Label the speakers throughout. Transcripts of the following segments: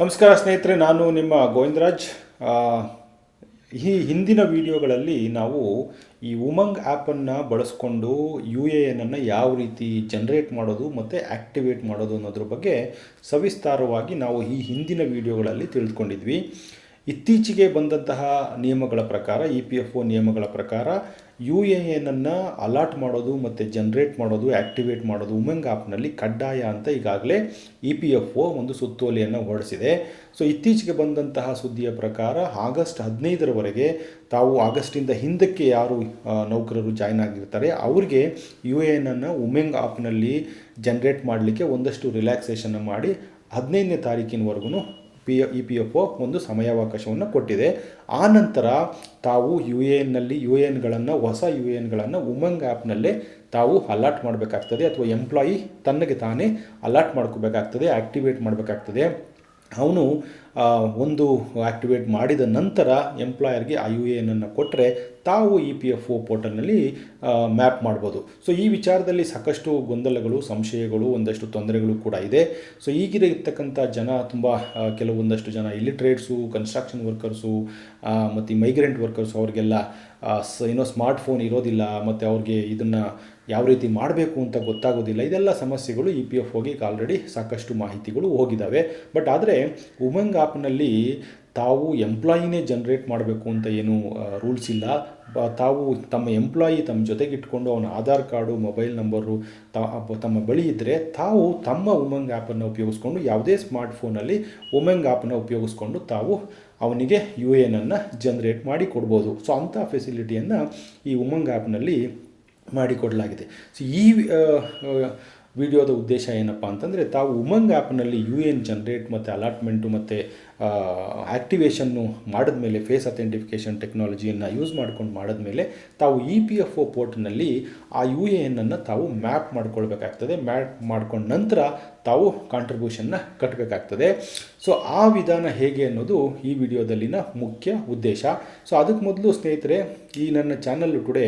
Speaker 1: ನಮಸ್ಕಾರ ಸ್ನೇಹಿತರೆ, ನಾನು ನಿಮ್ಮ ಗೋವಿಂದರಾಜ್. ಈ ಹಿಂದಿನ ವಿಡಿಯೋಗಳಲ್ಲಿ ನಾವು ಈ ಉಮಂಗ್ ಆ್ಯಪನ್ನು ಬಳಸ್ಕೊಂಡು ಯು ಎ ಎನನ್ನು ಯಾವ ರೀತಿ ಜನ್ರೇಟ್ ಮಾಡೋದು ಮತ್ತು ಆ್ಯಕ್ಟಿವೇಟ್ ಮಾಡೋದು ಅನ್ನೋದ್ರ ಬಗ್ಗೆ ಸವಿಸ್ತಾರವಾಗಿ ನಾವು ಈ ಹಿಂದಿನ ವಿಡಿಯೋಗಳಲ್ಲಿ ತಿಳಿದುಕೊಂಡಿದ್ವಿ. ಇತ್ತೀಚೆಗೆ ಬಂದಂತಹ ನಿಯಮಗಳ ಪ್ರಕಾರ ಇ ಪಿ ಎಫ್ ಒ ನಿಯಮಗಳ ಪ್ರಕಾರ ಯು ಎ ಎನನ್ನು ಅಲಾಟ್ ಮಾಡೋದು ಮತ್ತು ಜನ್ರೇಟ್ ಮಾಡೋದು ಆ್ಯಕ್ಟಿವೇಟ್ ಮಾಡೋದು ಉಮೆಂಗ್ ಆ್ಯಪ್ನಲ್ಲಿ ಕಡ್ಡಾಯ ಅಂತ ಈಗಾಗಲೇ ಇ ಪಿ ಎಫ್ ಒ ಒಂದು ಸುತ್ತೋಲೆಯನ್ನು ಹೊರಡಿಸಿದೆ. ಸೊ ಇತ್ತೀಚೆಗೆ ಬಂದಂತಹ ಸುದ್ದಿಯ ಪ್ರಕಾರ ಆಗಸ್ಟ್ ಹದಿನೈದರವರೆಗೆ ತಾವು ಆಗಸ್ಟಿಂದ ಹಿಂದಕ್ಕೆ ಯಾರು ನೌಕರರು ಜಾಯ್ನ್ ಆಗಿರ್ತಾರೆ, ಅವ್ರಿಗೆ ಯು ಎ ಎನನ್ನು ಉಮೆಂಗ್ ಆ್ಯಪ್ನಲ್ಲಿ ಜನ್ರೇಟ್ ಮಾಡಲಿಕ್ಕೆ ಒಂದಷ್ಟು ರಿಲ್ಯಾಕ್ಸೇಷನ್ ಮಾಡಿ ಹದಿನೈದನೇ ತಾರೀಕಿನವರೆಗೂ P E P F O ಒಂದು ಸಮಯಾವಕಾಶವನ್ನು ಕೊಟ್ಟಿದೆ. ಆ ನಂತರ ತಾವು ಯು ಎ ಎನ್ನಲ್ಲಿ ಯು ಎ ಎನ್ಗಳನ್ನು ಹೊಸ ಯು ಎ ಎನ್ಗಳನ್ನು ಉಮಂಗ್ ಆ್ಯಪ್ನಲ್ಲೇ ತಾವು ಅಲಾಟ್ ಮಾಡಬೇಕಾಗ್ತದೆ. ಅಥವಾ ಎಂಪ್ಲಾಯಿ ತನ್ನಗೆ ತಾನೇ ಅಲಾಟ್ ಮಾಡ್ಕೋಬೇಕಾಗ್ತದೆ ಆ್ಯಕ್ಟಿವೇಟ್ ಮಾಡಬೇಕಾಗ್ತದೆ. ಅವನು ಒಂದು ಆ್ಯಕ್ಟಿವೇಟ್ ಮಾಡಿದ ನಂತರ ಎಂಪ್ಲಾಯರ್ಗೆ ಆ ಯು ಎ ಎನ್ನನ್ನು ಕೊಟ್ಟರೆ ತಾವು ಇ ಪಿ ಎಫ್ ಒ ಪೋರ್ಟಲ್ನಲ್ಲಿ ಮ್ಯಾಪ್ ಮಾಡ್ಬೋದು. ಸೊ ಈ ವಿಚಾರದಲ್ಲಿ ಸಾಕಷ್ಟು ಗೊಂದಲಗಳು, ಸಂಶಯಗಳು, ಒಂದಷ್ಟು ತೊಂದರೆಗಳು ಕೂಡ ಇದೆ. ಸೊ ಈಗಿರತಕ್ಕಂಥ ಜನ ತುಂಬ ಕೆಲವೊಂದಷ್ಟು ಜನ ಇಲಿಟ್ರೇಟ್ಸು ಕನ್ಸ್ಟ್ರಕ್ಷನ್ ವರ್ಕರ್ಸು ಮತ್ತು ಮೈಗ್ರೆಂಟ್ ವರ್ಕರ್ಸು ಅವ್ರಿಗೆಲ್ಲ ಏನೋ ಸ್ಮಾರ್ಟ್ ಫೋನ್ ಇರೋದಿಲ್ಲ, ಮತ್ತು ಅವ್ರಿಗೆ ಇದನ್ನು ಯಾವ ರೀತಿ ಮಾಡಬೇಕು ಅಂತ ಗೊತ್ತಾಗೋದಿಲ್ಲ. ಇದೆಲ್ಲ ಸಮಸ್ಯೆಗಳು ಇ ಪಿ ಎಫ್ ಹೋಗಿ ಆಲ್ರೆಡಿ ಸಾಕಷ್ಟು ಮಾಹಿತಿಗಳು ಹೋಗಿದ್ದಾವೆ ಬಟ್ ಆದರೆ ಉಮಂಗ್ ಆ್ಯಪ್ನಲ್ಲಿ ತಾವು ಎಂಪ್ಲಾಯಿನೇ ಜನ್ರೇಟ್ ಮಾಡಬೇಕು ಅಂತ ಏನು ರೂಲ್ಸ್ ಇಲ್ಲ. ತಾವು ತಮ್ಮ ಎಂಪ್ಲಾಯಿ ತಮ್ಮ ಜೊತೆಗೆ ಇಟ್ಕೊಂಡು ಅವನ ಆಧಾರ್ ಕಾರ್ಡು ಮೊಬೈಲ್ ನಂಬರು ತಮ್ಮ ಬಳಿ ಇದ್ದರೆ ತಾವು ತಮ್ಮ ಉಮಂಗ್ ಆ್ಯಪನ್ನು ಉಪಯೋಗಿಸ್ಕೊಂಡು ಯಾವುದೇ ಸ್ಮಾರ್ಟ್ಫೋನಲ್ಲಿ ಉಮಂಗ್ ಆ್ಯಪನ್ನು ಉಪಯೋಗಿಸ್ಕೊಂಡು ತಾವು ಅವನಿಗೆ ಯು ಎ ಎನನ್ನು ಜನ್ರೇಟ್ ಮಾಡಿ ಕೊಡ್ಬೋದು. ಸೊ ಅಂಥ ಫೆಸಿಲಿಟಿಯನ್ನು ಈ ಉಮಂಗ್ ಆ್ಯಪ್ನಲ್ಲಿ ಮಾಡಿಕೊಡಲಾಗಿದೆ. ಸೊ ಈ ವಿಡಿಯೋದ ಉದ್ದೇಶ ಏನಪ್ಪ ಅಂತಂದರೆ, ತಾವು ಉಮಂಗ್ ಆ್ಯಪ್ನಲ್ಲಿ ಯು ಎನ್ ಜನ್ರೇಟ್ ಮತ್ತು ಅಲಾಟ್ಮೆಂಟು ಮತ್ತು ಆ್ಯಕ್ಟಿವೇಷನ್ನು ಮಾಡಿದ್ಮೇಲೆ ಫೇಸ್ ಅಥೆಂಟಿಫಿಕೇಷನ್ ಟೆಕ್ನಾಲಜಿಯನ್ನು ಯೂಸ್ ಮಾಡ್ಕೊಂಡು ಮಾಡಿದ್ಮೇಲೆ, ತಾವು ಇ ಪಿ ಎಫ್ ಒ ಪೋರ್ಟ್ನಲ್ಲಿ ಆ ಯು ಎ ಎನ್ನನ್ನು ತಾವು ಮ್ಯಾಪ್ ಮಾಡ್ಕೊಳ್ಬೇಕಾಗ್ತದೆ. ಮ್ಯಾಪ್ ಮಾಡ್ಕೊಂಡ ನಂತರ ತಾವು ಕಾಂಟ್ರಿಬ್ಯೂಷನ್ನ ಕಟ್ಟಬೇಕಾಗ್ತದೆ ಸೊ ಆ ವಿಧಾನ ಹೇಗೆ ಅನ್ನೋದು ಈ ವಿಡಿಯೋದಲ್ಲಿನ ಮುಖ್ಯ ಉದ್ದೇಶ. ಸೊ ಅದಕ್ಕೆ ಮೊದಲು ಸ್ನೇಹಿತರೆ, ಈ ನನ್ನ ಚಾನಲ್ ಟುಡೇ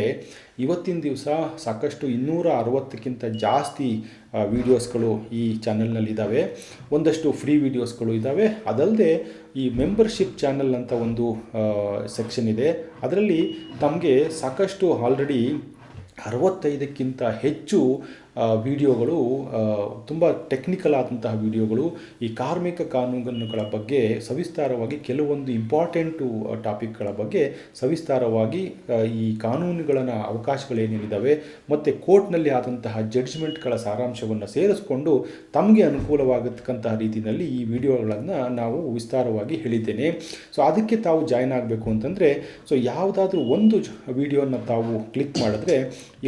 Speaker 1: ಇವತ್ತಿನ ದಿವಸ ಸಾಕಷ್ಟು ಇನ್ನೂರ ಅರವತ್ತಕ್ಕಿಂತ ಜಾಸ್ತಿ ವೀಡಿಯೋಸ್ಗಳು ಈ ಚಾನಲ್ನಲ್ಲಿ ಇದ್ದಾವೆ ಒಂದಷ್ಟು ಫ್ರೀ ವೀಡಿಯೋಸ್ಗಳು ಇದ್ದಾವೆ ಅದಲ್ಲದೆ ಈ ಮೆಂಬರ್ಶಿಪ್ ಚಾನಲ್ ಅಂತ ಒಂದು ಸೆಕ್ಷನ್ ಇದೆ. ಅದರಲ್ಲಿ ತಮಗೆ ಸಾಕಷ್ಟು ಆಲ್ರೆಡಿ ಅರವತ್ತೈದಕ್ಕಿಂತ ಹೆಚ್ಚು ವಿಡಿಯೋಗಳು ತುಂಬ ಟೆಕ್ನಿಕಲ್ ಆದಂತಹ ವಿಡಿಯೋಗಳು, ಈ ಕಾರ್ಮಿಕ ಕಾನೂನುಗಳ ಬಗ್ಗೆ ಸವಿಸ್ತಾರವಾಗಿ ಕೆಲವೊಂದು ಇಂಪಾರ್ಟೆಂಟು ಟಾಪಿಕ್ಗಳ ಬಗ್ಗೆ ಸವಿಸ್ತಾರವಾಗಿ ಈ ಕಾನೂನುಗಳನ್ನು ಅವಕಾಶಗಳೇನೇನಿದ್ದಾವೆ ಮತ್ತು ಕೋರ್ಟ್ನಲ್ಲಿ ಆದಂತಹ ಜಡ್ಜ್ಮೆಂಟ್ಗಳ ಸಾರಾಂಶವನ್ನು ಸೇರಿಸ್ಕೊಂಡು ತಮಗೆ ಅನುಕೂಲವಾಗತಕ್ಕಂತಹ ರೀತಿಯಲ್ಲಿ ಈ ವಿಡಿಯೋಗಳನ್ನು ನಾವು ವಿಸ್ತಾರವಾಗಿ ಹೇಳಿದ್ದೇನೆ. ಸೊ ಅದಕ್ಕೆ ತಾವು ಜಾಯ್ನ್ ಆಗಬೇಕು ಅಂತಂದರೆ ಸೊ ಯಾವುದಾದ್ರೂ ಒಂದು ವಿಡಿಯೋನ ತಾವು ಕ್ಲಿಕ್ ಮಾಡಿದ್ರೆ,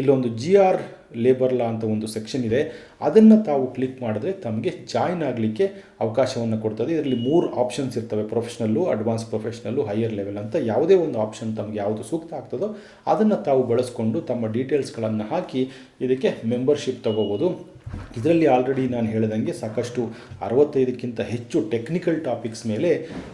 Speaker 1: ಇಲ್ಲೊಂದು ಜಿ ಆರ್ ಲೇಬರ್ ಲಾ ಅಂತ ಒಂದು ಸೆಕ್ಷನ್ ಇದೆ. ಅದನ್ನು ತಾವು ಕ್ಲಿಕ್ ಮಾಡಿದ್ರೆ ತಮಗೆ ಜಾಯ್ನ್ ಆಗಲಿಕ್ಕೆ ಅವಕಾಶವನ್ನು ಕೊಡ್ತದೆ. ಇದರಲ್ಲಿ ಮೂರು ಆಪ್ಷನ್ಸ್ ಇರ್ತವೆ professional advance professional higher level ಅಂತ. ಯಾವುದೇ ಒಂದು ಆಪ್ಷನ್ ತಮಗೆ ಯಾವುದು ಸೂಕ್ತ ಆಗ್ತದೋ ಅದನ್ನು ತಾವು ಬಳಸ್ಕೊಂಡು ತಮ್ಮ ಡೀಟೇಲ್ಸ್ಗಳನ್ನು ಹಾಕಿ ಇದಕ್ಕೆ ಮೆಂಬರ್ಶಿಪ್ ತಗೋಬೋದು. ಇದರಲ್ಲಿ ಆಲ್ರೆಡಿ ನಾನು ಹೇಳಿದಂಗೆ ಸಾಕಷ್ಟು ಅರವತ್ತೈದಕ್ಕಿಂತ ಹೆಚ್ಚು ಟೆಕ್ನಿಕಲ್ ಟಾಪಿಕ್ಸ್ ಮೇಲೆ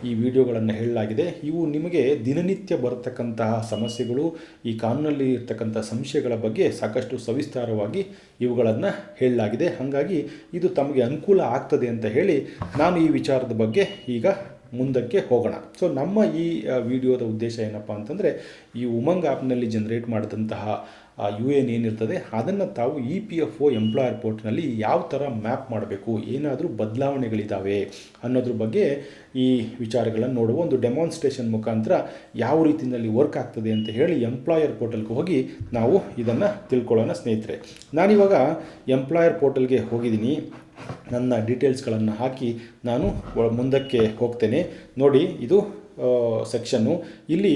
Speaker 1: ಈ ವಿಡಿಯೋಗಳನ್ನು ಹೇಳಲಾಗಿದೆ. ಇವು ನಿಮಗೆ ದಿನನಿತ್ಯ ಬರತಕ್ಕಂತಹ ಸಮಸ್ಯೆಗಳು, ಈ ಕಾನೂನಲ್ಲಿ ಇರ್ತಕ್ಕಂಥ ಸಂಶಯಗಳ ಬಗ್ಗೆ ಸಾಕಷ್ಟು ಸವಿಸ್ತಾರವಾಗಿ ಇವುಗಳನ್ನು ಹೇಳಲಾಗಿದೆ. ಹಾಗಾಗಿ ಇದು ತಮಗೆ ಅನುಕೂಲ ಆಗ್ತದೆ ಅಂತ ಹೇಳಿ ನಾನು ಈ ವಿಚಾರದ ಬಗ್ಗೆ ಈಗ ಮುಂದಕ್ಕೆ ಹೋಗೋಣ. ಸೊ ನಮ್ಮ ಈ ವಿಡಿಯೋದ ಉದ್ದೇಶ ಏನಪ್ಪ ಅಂತಂದರೆ ಈ ಉಮಂಗ್ ಆ್ಯಪ್ನಲ್ಲಿ ಜನರೇಟ್ ಮಾಡಿದಂತಹ ಯು ಎನ್ ಏನಿರ್ತದೆ, ಅದನ್ನು ತಾವು E P F O employer ಪೋರ್ಟ್ನಲ್ಲಿ ಯಾವ ಥರ ಮ್ಯಾಪ್ ಮಾಡಬೇಕು, ಏನಾದರೂ ಬದಲಾವಣೆಗಳಿದ್ದಾವೆ ಅನ್ನೋದ್ರ ಬಗ್ಗೆ ಈ ವಿಚಾರಗಳನ್ನು ನೋಡುವ ಒಂದು ಡೆಮಾನ್ಸ್ಟ್ರೇಷನ್ ಮುಖಾಂತರ ಯಾವ ರೀತಿಯಲ್ಲಿ ವರ್ಕ್ ಆಗ್ತದೆ ಅಂತ ಹೇಳಿ ಎಂಪ್ಲಾಯರ್ ಪೋರ್ಟಲ್ಗೆ ಹೋಗಿ ನಾವು ಇದನ್ನು ತಿಳ್ಕೊಳ್ಳೋಣ ಸ್ನೇಹಿತರೆ. ನಾನಿವಾಗ ಎಂಪ್ಲಾಯರ್ ಪೋರ್ಟಲ್ಗೆ ಹೋಗಿದ್ದೀನಿ. ನನ್ನ ಡೀಟೇಲ್ಸ್ಗಳನ್ನು ಹಾಕಿ ನಾನು ಮುಂದಕ್ಕೆ ಹೋಗ್ತೇನೆ. ನೋಡಿ, ಇದು ಸೆಕ್ಷನ್ನು ಇಲ್ಲಿ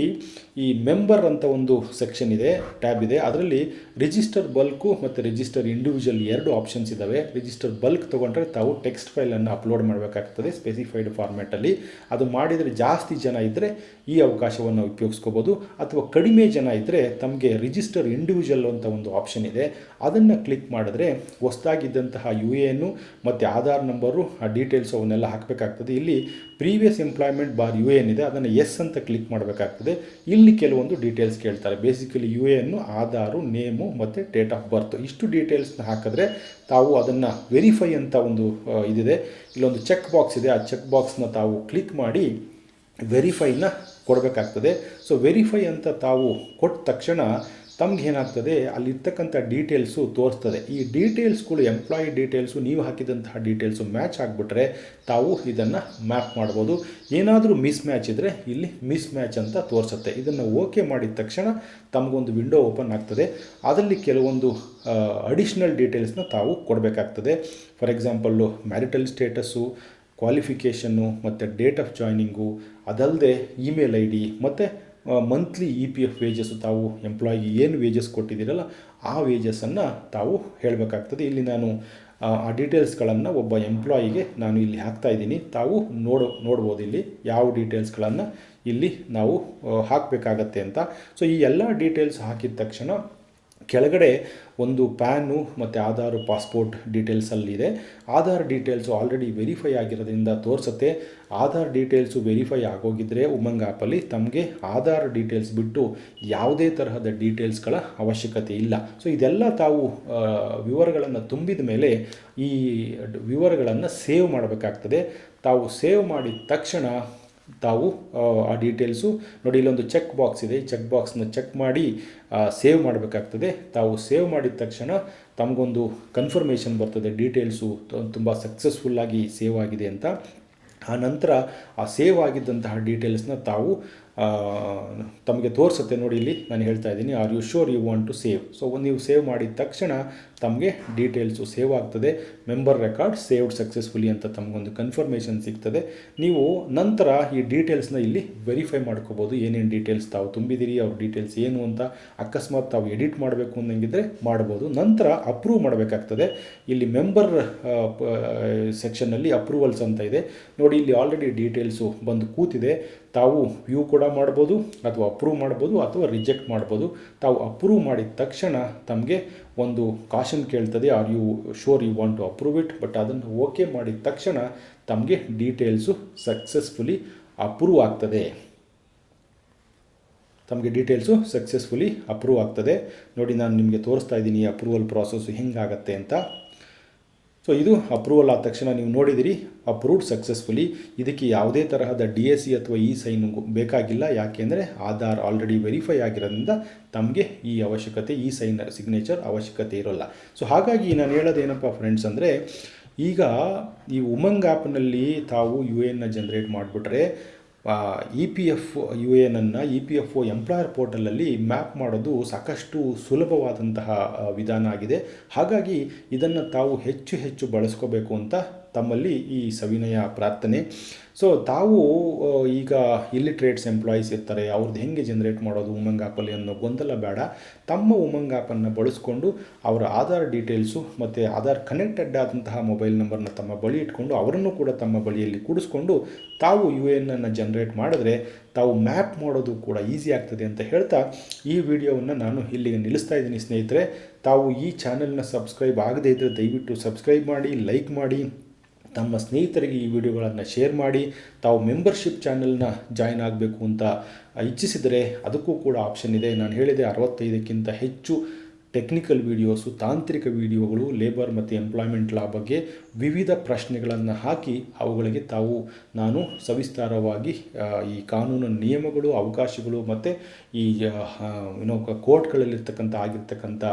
Speaker 1: ಈ ಮೆಂಬರ್ ಅಂತ ಒಂದು ಸೆಕ್ಷನ್ ಇದೆ ಟ್ಯಾಬ್ ಇದೆ. ಅದರಲ್ಲಿ ರಿಜಿಸ್ಟರ್ ಬಲ್ಕು ಮತ್ತು ರಿಜಿಸ್ಟರ್ ಇಂಡಿವಿಜುವಲ್ ಎರಡು ಆಪ್ಷನ್ಸ್ ಇದ್ದಾವೆ ರಿಜಿಸ್ಟರ್ ಬಲ್ಕ್ ತೊಗೊಂಡ್ರೆ ತಾವು ಟೆಕ್ಸ್ಟ್ ಫೈಲನ್ನು ಅಪ್ಲೋಡ್ ಮಾಡಬೇಕಾಗ್ತದೆ ಸ್ಪೆಸಿಫೈಡ್ ಫಾರ್ಮ್ಯಾಟಲ್ಲಿ ಅದು ಮಾಡಿದರೆ ಜಾಸ್ತಿ ಜನ ಇದ್ದರೆ ಈ ಅವಕಾಶವನ್ನು ಉಪಯೋಗಿಸ್ಕೋಬೋದು. ಅಥವಾ ಕಡಿಮೆ ಜನ ಇದ್ದರೆ ತಮಗೆ ರಿಜಿಸ್ಟರ್ ಇಂಡಿವಿಜುವಲ್ ಅಂತ ಒಂದು ಆಪ್ಷನ್ ಇದೆ. ಅದನ್ನು ಕ್ಲಿಕ್ ಮಾಡಿದ್ರೆ ಹೊಸದಾಗಿದ್ದಂತಹ ಯು ಎ ಎನ್ನು ಮತ್ತು ಆಧಾರ್ ನಂಬರು ಆ ಡೀಟೇಲ್ಸ್ ಅವನ್ನೆಲ್ಲ ಹಾಕಬೇಕಾಗ್ತದೆ. ಇಲ್ಲಿ ಪ್ರೀವಿಯಸ್ ಎಂಪ್ಲಾಯ್ಮೆಂಟ್ ಬಾರ್ ಯು ಏನಿದೆ, ಅದನ್ನು ಎಸ್ ಅಂತ ಕ್ಲಿಕ್ ಮಾಡಬೇಕಾಗ್ತದೆ. ಇಲ್ಲಿ ಕೆಲವೊಂದು ಡೀಟೇಲ್ಸ್ ಕೇಳ್ತಾರೆ. ಬೇಸಿಕಲಿ ಯು ಎನ್ನು ಆಧಾರು ನೇಮು ಮತ್ತು ಡೇಟ್ ಆಫ್ ಬರ್ತ್ ಇಷ್ಟು ಡೀಟೇಲ್ಸ್ನ ಹಾಕಿದ್ರೆ ತಾವು ಅದನ್ನು ವೆರಿಫೈ ಅಂತ ಒಂದು ಇದಿದೆ. ಇಲ್ಲೊಂದು ಚೆಕ್ ಬಾಕ್ಸ್ ಇದೆ. ಆ ಚೆಕ್ ಬಾಕ್ಸ್ನ ತಾವು ಕ್ಲಿಕ್ ಮಾಡಿ ವೆರಿಫೈನ ಕೊಡಬೇಕಾಗ್ತದೆ. ಸೊ ವೆರಿಫೈ ಅಂತ ತಾವು ಕೊಟ್ಟ ತಕ್ಷಣ ತಮ್ಗೆ ಏನಾಗ್ತದೆ, ಅಲ್ಲಿರ್ತಕ್ಕಂಥ ಡೀಟೇಲ್ಸು ತೋರಿಸ್ತದೆ. ಈ ಡೀಟೇಲ್ಸ್ಗಳು ಎಂಪ್ಲಾಯಿ ಡೀಟೇಲ್ಸು ನೀವು ಹಾಕಿದಂತಹ ಡೀಟೇಲ್ಸು ಮ್ಯಾಚ್ ಆಗಿಬಿಟ್ರೆ ತಾವು ಇದನ್ನು ಮ್ಯಾಪ್ ಮಾಡ್ಬೋದು. ಏನಾದರೂ ಮಿಸ್ ಮ್ಯಾಚ್ ಇದ್ದರೆ ಇಲ್ಲಿ ಮಿಸ್ ಮ್ಯಾಚ್ ಅಂತ ತೋರಿಸುತ್ತೆ. ಇದನ್ನು ಓಕೆ ಮಾಡಿದ ತಕ್ಷಣ ತಮಗೊಂದು ವಿಂಡೋ ಓಪನ್ ಆಗ್ತದೆ. ಅದರಲ್ಲಿ ಕೆಲವೊಂದು ಅಡಿಷ್ನಲ್ ಡೀಟೇಲ್ಸ್ನ ತಾವು ಕೊಡಬೇಕಾಗ್ತದೆ. For example marital status qualification ಮತ್ತು ಡೇಟ್ ಆಫ್ ಜಾಯ್ನಿಂಗು ಅದಲ್ಲದೆ ಇಮೇಲ್ ಐ ಡಿ ಮತ್ತು monthly E P F wages ತಾವು ಎಂಪ್ಲಾಯಿಗೆ ಏನು ವೇಜಸ್ ಕೊಟ್ಟಿದ್ದೀರಲ್ಲ ಆ ವೇಜಸ್ಸನ್ನು ತಾವು ಹೇಳಬೇಕಾಗ್ತದೆ. ಇಲ್ಲಿ ನಾನು ಆ, ಡೀಟೇಲ್ಸ್ಗಳನ್ನು ಒಬ್ಬ ಎಂಪ್ಲಾಯಿಗೆ ನಾನು ಇಲ್ಲಿ ಹಾಕ್ತಾ ಇದ್ದೀನಿ. ತಾವು ನೋಡು ನೋಡ್ಬೋದು ಇಲ್ಲಿ ಯಾವ ಡೀಟೇಲ್ಸ್ಗಳನ್ನು ಇಲ್ಲಿ ನಾವು ಹಾಕಬೇಕಾಗತ್ತೆ ಅಂತ. ಸೊ ಈ ಎಲ್ಲ ಡೀಟೇಲ್ಸ್ ಹಾಕಿದ ತಕ್ಷಣ ಕೆಳಗಡೆ ಒಂದು ಪ್ಯಾನು ಮತ್ತು ಆಧಾರ್, ಪಾಸ್ಪೋರ್ಟ್ ಡೀಟೇಲ್ಸಲ್ಲಿದೆ ಆಧಾರ್ ಡೀಟೇಲ್ಸು ಆಲ್ರೆಡಿ ವೆರಿಫೈ ಆಗಿರೋದ್ರಿಂದ ತೋರಿಸುತ್ತೆ. ಆಧಾರ್ ಡೀಟೇಲ್ಸು ವೆರಿಫೈ ಆಗೋಗಿದ್ರೆ ಉಮಂಗ್ ಆ್ಯಪಲ್ಲಿ ತಮಗೆ ಆಧಾರ್ ಡೀಟೇಲ್ಸ್ ಬಿಟ್ಟು ಯಾವುದೇ ತರಹದ ಡೀಟೇಲ್ಸ್ಗಳ ಅವಶ್ಯಕತೆ ಇಲ್ಲ. ಸೊ ಇದೆಲ್ಲ ತಾವು ವಿವರಗಳನ್ನು ತುಂಬಿದ ಮೇಲೆ ಈ ವಿವರಗಳನ್ನು ಸೇವ್ ಮಾಡಬೇಕಾಗ್ತದೆ. ತಾವು ಸೇವ್ ಮಾಡಿದ ತಕ್ಷಣ ತಾವು ಆ, ಡೀಟೇಲ್ಸು ನೋಡಿ ಇಲ್ಲೊಂದು ಚೆಕ್ ಬಾಕ್ಸ್ ಇದೆ. ಈ ಚೆಕ್ ಬಾಕ್ಸ್ನ ಚೆಕ್ ಮಾಡಿ ಸೇವ್ ಮಾಡಬೇಕಾಗ್ತದೆ. ತಾವು ಸೇವ್ ಮಾಡಿದ ತಕ್ಷಣ ತಮಗೊಂದು ಕನ್ಫರ್ಮೇಷನ್ ಬರ್ತದೆ. ಡೀಟೇಲ್ಸು ತುಂಬ ಸಕ್ಸಸ್ಫುಲ್ಲಾಗಿ ಸೇವ್ ಆಗಿದೆ ಅಂತ. ಆ ನಂತರ ಆ ಸೇವ್ ಆಗಿದ್ದಂತಹ ಡೀಟೇಲ್ಸ್ನ ತಾವು ತಮಗೆ ತೋರಿಸುತ್ತೆ ನೋಡಿ ಇಲ್ಲಿ ನಾನು ಹೇಳ್ತಾ ಇದ್ದೀನಿ are you sure you want to save so ನೀವು ಸೇವ್ ಮಾಡಿದ ತಕ್ಷಣ ತಮಗೆ ಡೀಟೇಲ್ಸು ಸೇವ್ ಆಗ್ತದೆ ಮೆಂಬರ್ ರೆಕಾರ್ಡ್ ಸೇವ್ಡ್ ಸಕ್ಸಸ್ಫುಲಿ ಅಂತ ತಮಗೊಂದು ಕನ್ಫರ್ಮೇಷನ್ ಸಿಗ್ತದೆ. ನೀವು ನಂತರ ಈ ಡೀಟೇಲ್ಸ್ನ ಇಲ್ಲಿ ವೆರಿಫೈ ಮಾಡ್ಕೋಬೋದು, ಏನೇನು ಡೀಟೇಲ್ಸ್ ತಾವು ತುಂಬಿದ್ದೀರಿ ಅವ್ರ ಡೀಟೇಲ್ಸ್ ಏನು ಅಂತ ಅಕಸ್ಮಾತ್ ತಾವು ಎಡಿಟ್ ಮಾಡಬೇಕು ಅನ್ನಂಗಿದ್ರೆ ಮಾಡ್ಬೋದು. ನಂತರ ಅಪ್ರೂವ್ ಮಾಡಬೇಕಾಗ್ತದೆ. ಇಲ್ಲಿ ಮೆಂಬರ್ ಸೆಕ್ಷನ್ನಲ್ಲಿ ಅಪ್ರೂವಲ್ಸ್ ಅಂತ ಇದೆ. ನೋಡಿ, ಇಲ್ಲಿ ಆಲ್ರೆಡಿ ಡೀಟೇಲ್ಸು ಬಂದು ಕೂತಿದೆ. ತಾವು ವ್ಯೂ ಕೂಡ ಮಾಡ್ಬೋದು ಅಥವಾ ಅಪ್ರೂವ್ ಮಾಡ್ಬೋದು ಅಥವಾ ರಿಜೆಕ್ಟ್ ಮಾಡ್ಬೋದು. ತಾವು ಅಪ್ರೂವ್ ಮಾಡಿದ ತಕ್ಷಣ ತಮಗೆ ಒಂದು ಕಾಷನ್ ಕೇಳ್ತದೆ are you sure you want to approve it but ಅದನ್ನು ಓಕೆ ಮಾಡಿದ ತಕ್ಷಣ ತಮಗೆ ಡೀಟೇಲ್ಸು ಸಕ್ಸಸ್ಫುಲಿ ಅಪ್ರೂವ್ ಆಗ್ತದೆ. ತಮಗೆ ಡೀಟೇಲ್ಸು ಸಕ್ಸಸ್ಫುಲಿ ಅಪ್ರೂವ್ ಆಗ್ತದೆ. ನೋಡಿ, ನಾನು ನಿಮಗೆ ತೋರಿಸ್ತಾ ಇದ್ದೀನಿ ಅಪ್ರೂವಲ್ ಪ್ರಾಸೆಸ್ಸು ಹೆಂಗಾಗತ್ತೆ ಅಂತ. ಸೊ ಇದು ಅಪ್ರೂವಲ್ ಆದ ತಕ್ಷಣ ನೀವು ನೋಡಿದಿರಿ ಅಪ್ರೂವ್ಡ್ ಸಕ್ಸಸ್ಫುಲಿ ಇದಕ್ಕೆ ಯಾವುದೇ ತರಹದ ಡಿ ಎಸ್ ಸಿ ಅಥವಾ ಇ ಸೈನ್ ಬೇಕಾಗಿಲ್ಲ. ಯಾಕೆಂದರೆ ಆಧಾರ್ ಆಲ್ರೆಡಿ ವೆರಿಫೈ ಆಗಿರೋದ್ರಿಂದ ತಮಗೆ ಈ ಅವಶ್ಯಕತೆ ಈ ಸೈನ್ ಸಿಗ್ನೇಚರ್ ಅವಶ್ಯಕತೆ ಇರೋಲ್ಲ. ಸೊ ಹಾಗಾಗಿ ನಾನು ಹೇಳೋದೇನಪ್ಪ ಫ್ರೆಂಡ್ಸ್ ಅಂದರೆ, ಈಗ ಈ ಉಮಂಗ್ ಆ್ಯಪ್ನಲ್ಲಿ ತಾವು ಯು ಎನ್ನ ಜನ್ರೇಟ್ ಮಾಡಿಬಿಟ್ರೆ E P F U ಎನನ್ನು E P F O employer ಪೋರ್ಟಲಲ್ಲಿ map ಮಾಡೋದು ಸಾಕಷ್ಟು ಸುಲಭವಾದಂತಹ ವಿಧಾನ ಆಗಿದೆ. ಹಾಗಾಗಿ ಇದನ್ನು ತಾವು ಹೆಚ್ಚು ಹೆಚ್ಚು ಬಳಸ್ಕೋಬೇಕು ಅಂತ ತಮ್ಮಲ್ಲಿ ಈ ಸವಿನಯ ಪ್ರಾರ್ಥನೆ. ಸೊ ತಾವು ಈಗ ಇಲ್ಲಿಟ್ರೇಟ್ಸ್ ಎಂಪ್ಲಾಯೀಸ್ ಇರ್ತಾರೆ ಅವ್ರದ್ದು ಹೆಂಗೆ ಜನರೇಟ್ ಮಾಡೋದು ಉಮಂಗ್ ಆ್ಯಪಲ್ಲಿ ಅನ್ನೋ ಗೊಂದಲ ಬೇಡ. ತಮ್ಮ ಉಮಂಗ್ ಆ್ಯಪನ್ನು ಬಳಸ್ಕೊಂಡು ಅವರ ಆಧಾರ್ ಡೀಟೇಲ್ಸು ಮತ್ತು ಆಧಾರ್ ಕನೆಕ್ಟೆಡ್ ಆದಂತಹ ಮೊಬೈಲ್ ನಂಬರ್ನ ತಮ್ಮ ಬಳಿ ಇಟ್ಕೊಂಡು ಅವರನ್ನು ಕೂಡ ತಮ್ಮ ಬಳಿಯಲ್ಲಿ ಕೂಡಿಸ್ಕೊಂಡು ತಾವು ಯು ಎನ್ನನ್ನು ಜನ್ರೇಟ್ ಮಾಡಿದ್ರೆ ತಾವು ಮ್ಯಾಪ್ ಮಾಡೋದು ಕೂಡ ಈಸಿ ಆಗ್ತದೆ ಅಂತ ಹೇಳ್ತಾ ಈ ವಿಡಿಯೋವನ್ನು ನಾನು ಇಲ್ಲಿಗೆ ನಿಲ್ಲಿಸ್ತಾ ಇದ್ದೀನಿ ಸ್ನೇಹಿತರೆ. ತಾವು ಈ ಚಾನೆಲ್ನ ಸಬ್ಸ್ಕ್ರೈಬ್ ಆಗದೇ ಇದ್ದರೆ ದಯವಿಟ್ಟು ಸಬ್ಸ್ಕ್ರೈಬ್ ಮಾಡಿ ಲೈಕ್ ಮಾಡಿ. ತಮ್ಮ ಸ್ನೇಹಿತರಿಗೆ ಈ ವಿಡಿಯೋಗಳನ್ನು ಶೇರ್ ಮಾಡಿ, ತಾವು ಮೆಂಬರ್ಶಿಪ್ ಚಾನಲ್ನ ಜಾಯ್ನ್ ಆಗಬೇಕು ಅಂತ ಇಚ್ಛಿಸಿದರೆ ಅದಕ್ಕೂ ಕೂಡ ಆಪ್ಷನ್ ಇದೆ. ನಾನು ಹೇಳಿದೆ ಅರವತ್ತೈದಕ್ಕಿಂತ ಹೆಚ್ಚು ಟೆಕ್ನಿಕಲ್ ವೀಡಿಯೋಸು ತಾಂತ್ರಿಕ ವಿಡಿಯೋಗಳು ಲೇಬರ್ ಮತ್ತು ಎಂಪ್ಲಾಯ್ಮೆಂಟ್ ಲಾ ಬಗ್ಗೆ ವಿವಿಧ ಪ್ರಶ್ನೆಗಳನ್ನು ಹಾಕಿ ಅವುಗಳಿಗೆ ತಾವು, ನಾನು ಸವಿಸ್ತಾರವಾಗಿ ಈ ಕಾನೂನು ನಿಯಮಗಳು, ಅವಕಾಶಗಳು ಮತ್ತು ಈ ಏನೋ ಕೋರ್ಟ್ಗಳಲ್ಲಿರ್ತಕ್ಕಂಥ ಆಗಿರ್ತಕ್ಕಂಥ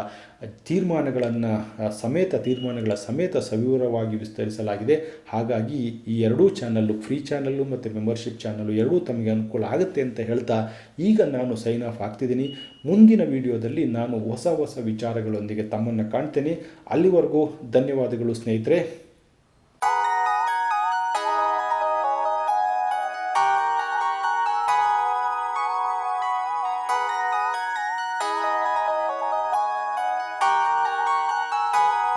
Speaker 1: ತೀರ್ಮಾನಗಳನ್ನು ಸಮೇತ ತೀರ್ಮಾನಗಳ ಸಮೇತ ಸವಿವರವಾಗಿ ವಿಸ್ತರಿಸಲಾಗಿದೆ. ಹಾಗಾಗಿ ಈ ಎರಡೂ ಚಾನಲ್ಲು, ಫ್ರೀ ಚಾನಲ್ಲು ಮತ್ತು ಮೆಂಬರ್ಶಿಪ್ ಚಾನಲ್ಲು ಎರಡೂ ತಮಗೆ ಅನುಕೂಲ ಆಗುತ್ತೆ ಅಂತ ಹೇಳ್ತಾ ಈಗ ನಾನು ಸೈನ್ ಆಫ್ ಆಗ್ತಿದ್ದೀನಿ. ಮುಂದಿನ ವಿಡಿಯೋದಲ್ಲಿ ನಾನು ಹೊಸ ಹೊಸ ವಿಚಾರಗಳೊಂದಿಗೆ ತಮ್ಮನ್ನು ಕಾಣ್ತೇನೆ. ಅಲ್ಲಿವರೆಗೂ ಧನ್ಯವಾದಗಳು ಸ್ನೇಹಿತರೆ.